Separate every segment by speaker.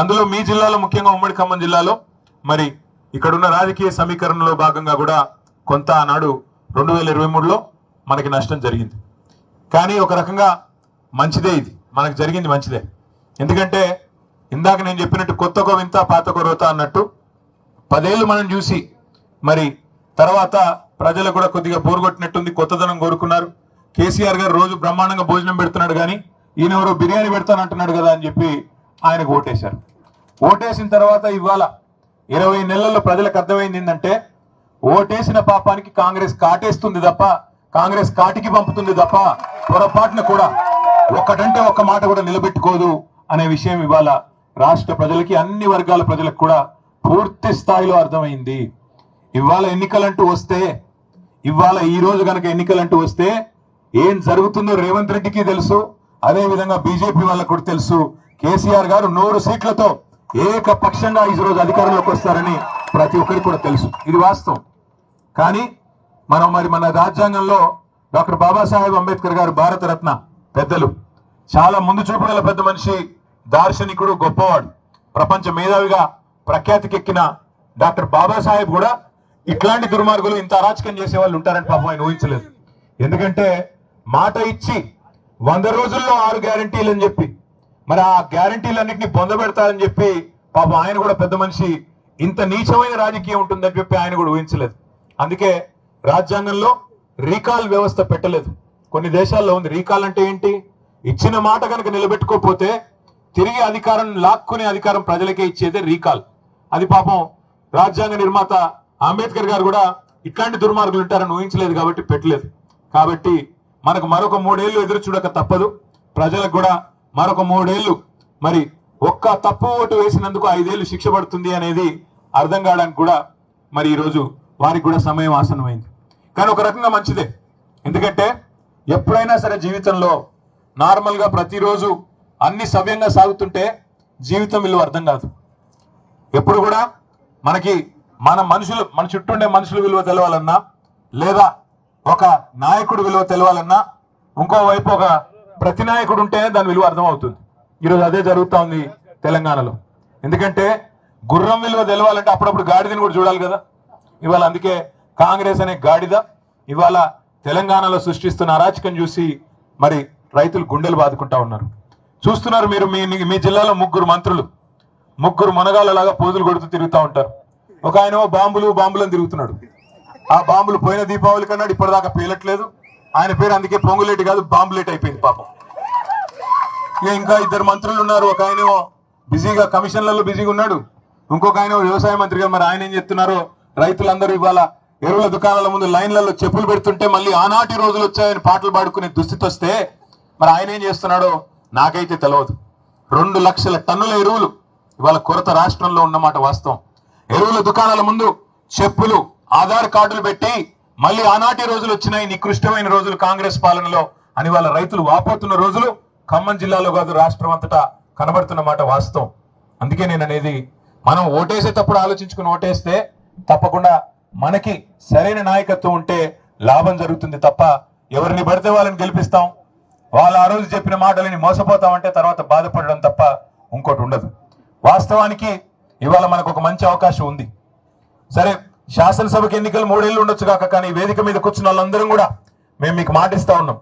Speaker 1: అందులో మీ జిల్లాలో ముఖ్యంగా ఉమ్మడి ఖమ్మం జిల్లాలో మరి ఇక్కడున్న రాజకీయ సమీకరణలో భాగంగా కూడా కొంత ఆనాడు రెండు వేల ఇరవై మూడులో మనకి నష్టం జరిగింది. కానీ ఒక రకంగా మంచిదే ఇది. మనకు జరిగింది మంచిదే. ఎందుకంటే ఇందాక నేను చెప్పినట్టు కొత్తకో వింత పాతకో రోత అన్నట్టు పదేళ్ళు మనం చూసి మరి తర్వాత ప్రజలు కూడా కొద్దిగా పోరుగొట్టినట్టుంది కొత్తదనం కోరుకున్నారు. కేసీఆర్ గారు రోజు బ్రహ్మాండంగా భోజనం పెడుతున్నాడు కానీ ఈయన ఎవరో బిర్యానీ పెడతానంటున్నాడు కదా అని చెప్పి ఆయనకు ఓటేశారు. ఓటేసిన తర్వాత ఇవాళ ఇరవై నెలల్లో ప్రజలకు అర్థమైంది ఏంటంటే ఓటేసిన పాపానికి కాంగ్రెస్ కాటేస్తుంది తప్ప కాంగ్రెస్ కాటికి పంపుతుంది తప్ప పొరపాటున కూడా ఒక్కటంటే ఒక్క మాట కూడా నిలబెట్టుకోదు అనే విషయం ఇవాళ రాష్ట్ర ప్రజలకి అన్ని వర్గాల ప్రజలకు కూడా పూర్తి స్థాయిలో అర్థమైంది. ఇవాళ ఎన్నికలంటూ వస్తే ఇవాళ ఈ రోజు కనుక ఎన్నికలంటూ వస్తే ఏం జరుగుతుందో రేవంత్ రెడ్డికి తెలుసు అదే విధంగా బీజేపీ వాళ్ళకు కూడా తెలుసు. కేసీఆర్ గారు నూరు సీట్లతో ఏకపక్షంగా ఈరోజు రోజు అధికారంలోకి వస్తారని ప్రతి ఒక్కరికి కూడా తెలుసు. ఇది వాస్తవం. కానీ మనం మరి మన రాజ్యాంగంలో డాక్టర్ బాబాసాహెబ్ అంబేద్కర్ గారు భారతరత్న పెద్దలు. చాలా ముందు చూపుగల పెద్ద మనిషి దార్శనికుడు గొప్పవాడు ప్రపంచ మేధావిగా ప్రఖ్యాతికెక్కిన డాక్టర్ బాబాసాహెబ్ కూడా ఇట్లాంటి దుర్మార్గులు ఇంత అరాచకం చేసే వాళ్ళు ఉంటారని పాపం ఆయన ఊహించలేదు. ఎందుకంటే మాట ఇచ్చి వంద రోజుల్లో ఆరు గ్యారంటీలు అని చెప్పి మరి ఆ గ్యారంటీలన్నింటినీ పొందబెడతారని చెప్పి పాపం ఆయన కూడా పెద్ద మనిషి ఇంత నీచమైన రాజకీయం ఉంటుందని చెప్పి ఆయన కూడా ఊహించలేదు. అందుకే రాజ్యాంగంలో రీకాల్ వ్యవస్థ పెట్టలేదు. కొన్ని దేశాల్లో ఉంది. రీకాల్ అంటే ఏంటి? ఇచ్చిన మాట కనుక నిలబెట్టుకోకపోతే తిరిగి అధికారం లాక్కునే అధికారం ప్రజలకే ఇచ్చేదే రీకాల్. అది పాపం రాజ్యాంగ నిర్మాత అంబేద్కర్ గారు కూడా ఇట్లాంటి దుర్మార్గులు ఉంటారని ఊహించలేదు కాబట్టి పెట్టలేదు. కాబట్టి మనకు మరొక మూడేళ్ళు ఎదురు చూడక తప్పదు. ప్రజలకు కూడా మరొక మూడేళ్ళు మరి ఒక్క తప్పు ఓటు వేసినందుకు ఐదేళ్ళు శిక్ష పడుతుంది అనేది అర్థం కావడానికి కూడా మరి ఈరోజు వారికి కూడా సమయం ఆసనమైంది కానీ ఒక రకంగా మంచిదే. ఎందుకంటే ఎప్పుడైనా సరే జీవితంలో నార్మల్గా ప్రతిరోజు అన్ని సవ్యంగా సాగుతుంటే జీవితం విలువ అర్థం కాదు. ఎప్పుడు కూడా మనకి మన మనుషులు మన చుట్టూ ఉండే మనుషుల విలువ తెలవాలన్నా లేదా ఒక నాయకుడు విలువ తెలవాలన్నా ఇంకోవైపు ఒక ప్రతి నాయకుడు ఉంటే దాని విలువ అర్థమవుతుంది. ఈరోజు అదే జరుగుతూ ఉంది తెలంగాణలో. ఎందుకంటే గుర్రం విలువ తెలవాలంటే అప్పుడప్పుడు గాడిదని కూడా చూడాలి కదా. ఇవాళ అందుకే కాంగ్రెస్ అనే గాడిద ఇవాళ తెలంగాణలో సృష్టిస్తున్న అరాచకం చూసి మరి రైతులు గుండెలు బాదుకుంటా ఉన్నారు. చూస్తున్నారు మీరు మీ మీ జిల్లాలో ముగ్గురు మంత్రులు. ముగ్గురు మునగాళ్ళలాగా పోజులు కొడుతూ తిరుగుతూ ఉంటారు. ఒక ఆయన బాంబులు బాంబులను తిరుగుతున్నాడు. ఆ బాంబులు పోయిన దీపావళి కన్నాడు ఇప్పటిదాకా పేలట్లేదు. ఆయన పేరు అందుకే పొంగులేటి కాదు బాంబులేట్ అయిపోయింది పాపం. ఇంకా ఇద్దరు మంత్రులు ఉన్నారు. ఒక ఆయన బిజీగా కమిషన్లలో బిజీగా ఉన్నాడు. ఇంకొక ఆయన వ్యవసాయ మంత్రిగా మరి ఆయన ఏం చెప్తున్నారో రైతులందరూ ఇవాళ ఎరువుల దుకాణాల ముందు లైన్లలో చెప్పులు పెడుతుంటే మళ్ళీ ఆనాటి రోజులు వచ్చాయని పాటలు పాడుకునే దుస్థితి వస్తే మరి ఆయన ఏం చేస్తున్నాడో నాకైతే తెలియదు రెండు లక్షల టన్నుల ఎరువులు ఇవాళ కొరత రాష్ట్రంలో ఉన్నమాట వాస్తవం. ఎరువుల దుకాణాల ముందు చెప్పులు ఆధార్ కార్డులు పెట్టి మళ్ళీ ఆనాటి రోజులు వచ్చినాయి నికృష్టమైన రోజులు కాంగ్రెస్ పాలనలో. అని వాళ్ళ రైతులు వాపోతున్న రోజులు ఖమ్మం జిల్లాలో కాదు రాష్ట్రం అంతటా కనబడుతున్న మాట వాస్తవం. అందుకే నేను అనేది మనం ఓటేసేటప్పుడు ఆలోచించుకుని ఓటేస్తే తప్పకుండా మనకి సరైన నాయకత్వం ఉంటే లాభం జరుగుతుంది తప్ప ఎవరిని పడితే వాళ్ళని గెలిపిస్తాం. వాళ్ళు ఆ రోజు చెప్పిన మాటలని మోసపోతామంటే తర్వాత బాధపడడం తప్ప ఇంకోటి ఉండదు. వాస్తవానికి ఇవాళ మనకు ఒక మంచి అవకాశం ఉంది. సరే శాసనసభకి ఎన్నికలు మూడేళ్ళు ఉండొచ్చు కాక కానీ ఈ వేదిక మీద కూర్చున్న వాళ్ళందరం కూడా మేము మీకు మాటిస్తా ఉన్నాం.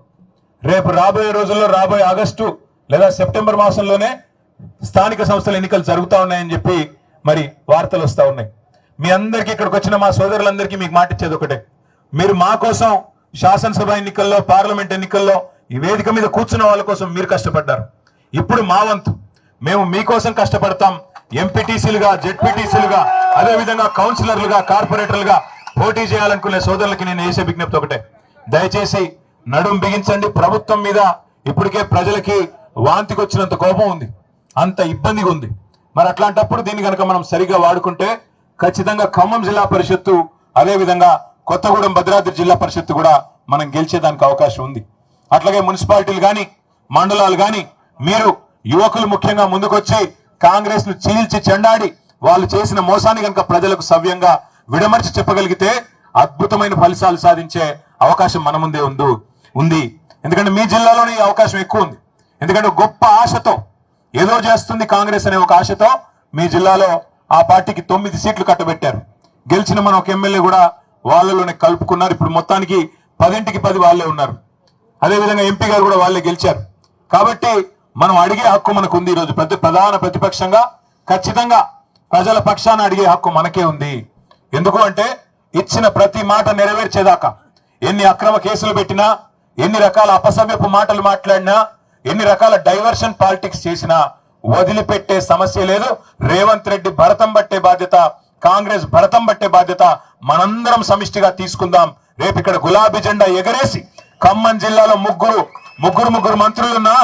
Speaker 1: రేపు రాబోయే రోజుల్లో రాబోయే ఆగస్టు లేదా సెప్టెంబర్ మాసంలోనే స్థానిక సంస్థల ఎన్నికలు జరుగుతా ఉన్నాయని చెప్పి మరి వార్తలు వస్తూ ఉన్నాయి. మీ అందరికీ ఇక్కడికి వచ్చిన మా సోదరులందరికీ మీకు మాటిచ్చేది ఒకటే. మీరు మా కోసం శాసనసభ ఎన్నికల్లో పార్లమెంట్ ఎన్నికల్లో ఈ వేదిక మీద కూర్చున్న వాళ్ళ కోసం మీరు కష్టపడ్డారు. ఇప్పుడు మా వంతు. మేము మీకోసం కష్టపడతాం. ఎంపీటీసీలుగా జెడ్పీటీసీలుగా అదే విధంగా కౌన్సిలర్లుగా కార్పొరేటర్లుగా పోటీ చేయాలనుకునే సోదరులకి నేను వేసే విజ్ఞప్తి ఒకటే. దయచేసి నడుం బిగించండి. ప్రభుత్వం మీద ఇప్పటికే ప్రజలకి వాంతికి వచ్చినంత కోపం ఉంది. అంత ఇబ్బందిగా ఉంది. మరి అట్లాంటప్పుడు దీన్ని కనుక మనం సరిగా వాడుకుంటే ఖచ్చితంగా ఖమ్మం జిల్లా పరిషత్తు అదేవిధంగా కొత్తగూడెం భద్రాద్రి జిల్లా పరిషత్తు కూడా మనం గెలిచేదానికి అవకాశం ఉంది. అట్లాగే మున్సిపాలిటీలు కానీ మండలాలు కానీ మీరు యువకులు ముఖ్యంగా ముందుకొచ్చి కాంగ్రెస్ను చీల్చి చెండాడి వాళ్ళు చేసిన మోసాన్ని కనుక ప్రజలకు సవ్యంగా విడమర్చి చెప్పగలిగితే అద్భుతమైన ఫలితాలు సాధించే అవకాశం మన ముందే ఉంది ఉంది. ఎందుకంటే మీ జిల్లాలోనే ఈ అవకాశం ఎక్కువ ఉంది. ఎందుకంటే గొప్ప ఆశతో ఏదో చేస్తుంది కాంగ్రెస్ అనే ఒక ఆశతో మీ జిల్లాలో ఆ పార్టీకి తొమ్మిది సీట్లు కట్టబెట్టారు. గెలిచిన మన ఒక ఎమ్మెల్యే కూడా వాళ్ళలోనే కలుపుకున్నారు. ఇప్పుడు మొత్తానికి పదింటికి పది వాళ్ళే ఉన్నారు. అదేవిధంగా ఎంపీ గారు కూడా వాళ్ళే గెలిచారు. కాబట్టి మనం అడిగే హక్కు మనకు ఉంది ఈరోజు. ప్రతి ప్రధాన ప్రతిపక్షంగా ఖచ్చితంగా ప్రజల పక్షాన అడిగే హక్కు మనకే ఉంది. ఎందుకు అంటే ఇచ్చిన ప్రతి మాట నెరవేర్చేదాకా. ఎన్ని అక్రమ కేసులు పెట్టినా ఎన్ని రకాల అపసవ్యపు మాటలు మాట్లాడినా ఎన్ని రకాల డైవర్షన్ పాలిటిక్స్ చేసినా వదిలిపెట్టే సమస్య లేదు. రేవంత్ రెడ్డి భరతం పట్టే బాధ్యత కాంగ్రెస్ భరతం పట్టే బాధ్యత మనందరం సమిష్టిగా తీసుకుందాం. రేపు ఇక్కడ గులాబీ జెండా ఎగరేసి ఖమ్మం జిల్లాలో ముగ్గురు ముగ్గురు ముగ్గురు మంత్రులున్నా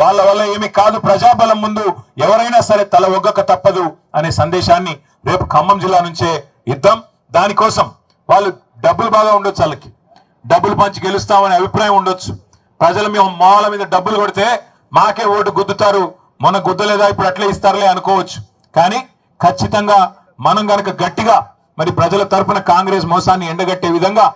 Speaker 1: వాళ్ళ వల్ల ఏమి కాదు ప్రజాబలం ముందు ఎవరైనా సరే తల ఒగ్గక తప్పదు అనే సందేశాన్ని రేపు ఖమ్మం జిల్లా నుంచే ఇద్దాం. దానికోసం వాళ్ళు డబ్బులు బాగా ఉండొచ్చు వాళ్ళకి. డబ్బులు పంచి గెలుస్తామనే అభిప్రాయం ఉండొచ్చు. ప్రజలు మేము మాల మీద డబ్బులు కొడితే మాకే ఓటు గుద్దుతారు. మొన్న గుద్దలేదా ఇప్పుడు అట్లే ఇస్తారులే అనుకోవచ్చు. కానీ ఖచ్చితంగా మనం గనక గట్టిగా మరి ప్రజల తరపున కాంగ్రెస్ మోసాన్ని ఎండగట్టే విధంగా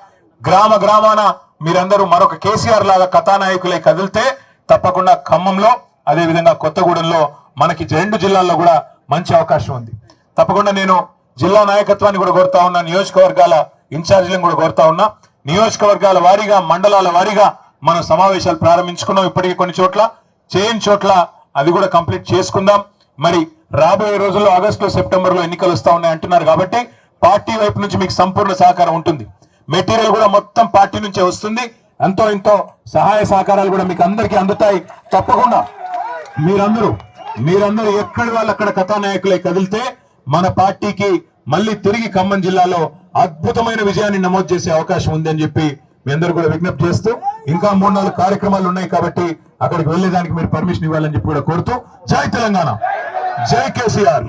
Speaker 1: గ్రామ గ్రామాన మీరందరూ మరొక కేసీఆర్ లాగా కథానాయకులై కదిలితే తప్పకుండా ఖమ్మంలో అదే విధంగా కొత్తగూడెంలో మనకి రెండు జిల్లాల్లో కూడా మంచి అవకాశం ఉంది. తప్పకుండా నేను జిల్లా నాయకత్వాన్ని కూడా కోరుతా ఉన్నా నియోజకవర్గాల ఇన్ఛార్జీలను కూడా కోరుతా ఉన్నా. నియోజకవర్గాల వారీగా మండలాల వారీగా మనం సమావేశాలు ప్రారంభించుకున్నాం ఇప్పటికీ కొన్ని చోట్ల. చేయని చోట్ల అది కూడా కంప్లీట్ చేసుకుందాం. మరి రాబోయే రోజుల్లో ఆగస్టులో సెప్టెంబర్లో ఎన్నికలు వస్తా ఉన్నాయి అంటున్నారు కాబట్టి పార్టీ వైపు నుంచి మీకు సంపూర్ణ సహకారం ఉంటుంది. మెటీరియల్ కూడా మొత్తం పార్టీ నుంచే వస్తుంది. ఎంతో ఎంతో సహాయ సహకారాలు కూడా మీకు అందరికీ అందుతాయి. తప్పకుండా. మీరందరూ మీరందరూ ఎక్కడి వాళ్ళు అక్కడ కథానాయకులై కదిలితే మన పార్టీకి మళ్ళీ తిరిగి ఖమ్మం జిల్లాలో అద్భుతమైన విజయాన్ని నమోదు చేసే అవకాశం ఉంది అని చెప్పి మీ అందరూ కూడా విజ్ఞప్తి చేస్తూ ఇంకా మూడు నాలుగు కార్యక్రమాలు ఉన్నాయి కాబట్టి అక్కడికి వెళ్ళేదానికి మీరు పర్మిషన్ ఇవ్వాలని చెప్పి కూడా కోరుతూ జై తెలంగాణ. జై కేసీఆర్.